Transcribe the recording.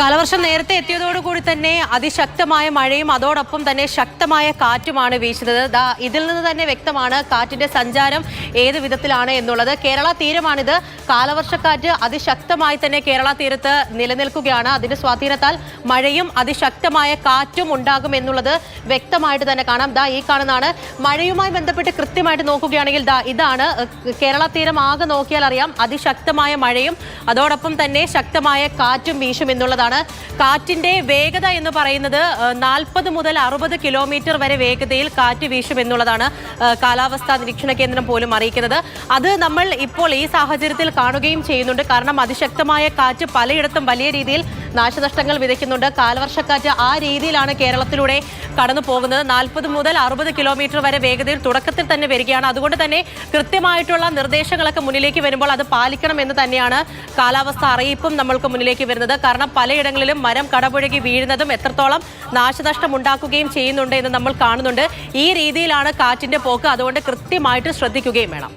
കാലവർഷം നേരത്തെ എത്തിയതോടുകൂടി തന്നെ അതിശക്തമായ മഴയും അതോടൊപ്പം തന്നെ ശക്തമായ കാറ്റുമാണ് വീശുന്നത്. ഇതിൽ നിന്ന് തന്നെ വ്യക്തമാണ് കാറ്റിന്റെ സഞ്ചാരം ഏത് വിധത്തിലാണ് എന്നുള്ളത്. കേരള തീരമാണിത്. കാലവർഷക്കാറ്റ് അതിശക്തമായി തന്നെ കേരള തീരത്ത് നിലനിൽക്കുകയാണ്. അതിന്റെ സ്വാധീനത്താൽ മഴയും അതിശക്തമായ കാറ്റും ഉണ്ടാകും എന്നുള്ളത് വ്യക്തമായിട്ട് തന്നെ കാണാം. ദാ ഈ കാണുന്നതാണ്. മഴയുമായി ബന്ധപ്പെട്ട് കൃത്യമായിട്ട് നോക്കുകയാണെങ്കിൽ ദാ ഇതാണ് കേരള തീരം ആകെ നോക്കിയാൽ അറിയാം അതിശക്തമായ മഴയും അതോടൊപ്പം തന്നെ ശക്തമായ കാറ്റും വീശും എന്നുള്ളതാണ്. കാറ്റിന്റെ വേഗത എന്ന് പറയുന്നത് നാൽപ്പത് മുതൽ അറുപത് കിലോമീറ്റർ വരെ വേഗതയിൽ കാറ്റ് വീശും എന്നുള്ളതാണ് കാലാവസ്ഥാ നിരീക്ഷണ കേന്ദ്രം പോലും അറിയിക്കുന്നത്. അത് നമ്മൾ ഇപ്പോൾ ഈ സാഹചര്യത്തിൽ കാണുകയും ചെയ്യുന്നുണ്ട്. കാരണം അതിശക്തമായ കാറ്റ് പലയിടത്തും വലിയ രീതിയിൽ നാശനഷ്ടങ്ങൾ വിതയ്ക്കുന്നുണ്ട്. കാലവർഷക്കാറ്റ് ആ രീതിയിലാണ് കേരളത്തിലൂടെ കടന്നു പോകുന്നത്. നാൽപ്പത് മുതൽ അറുപത് കിലോമീറ്റർ വരെ വേഗതയിൽ തുടക്കത്തിൽ തന്നെ വരികയാണ്. അതുകൊണ്ട് തന്നെ കൃത്യമായിട്ടുള്ള നിർദ്ദേശങ്ങളൊക്കെ മുന്നിലേക്ക് വരുമ്പോൾ അത് പാലിക്കണം എന്ന് തന്നെയാണ് കാലാവസ്ഥ അറിയിപ്പും നമ്മൾക്ക് മുന്നിലേക്ക് വരുന്നത്. കാരണം പലയിടങ്ങളിലും മരം കടപുഴകി വീഴുന്നതും എത്രത്തോളം നാശനഷ്ടം ഉണ്ടാക്കുകയും ചെയ്യുന്നുണ്ട് എന്ന് നമ്മൾ കാണുന്നുണ്ട്. ഈ രീതിയിലാണ് കാറ്റിന്റെ പോക്ക്. അതുകൊണ്ട് കൃത്യമായിട്ട് ശ്രദ്ധിക്കുകയും വേണം.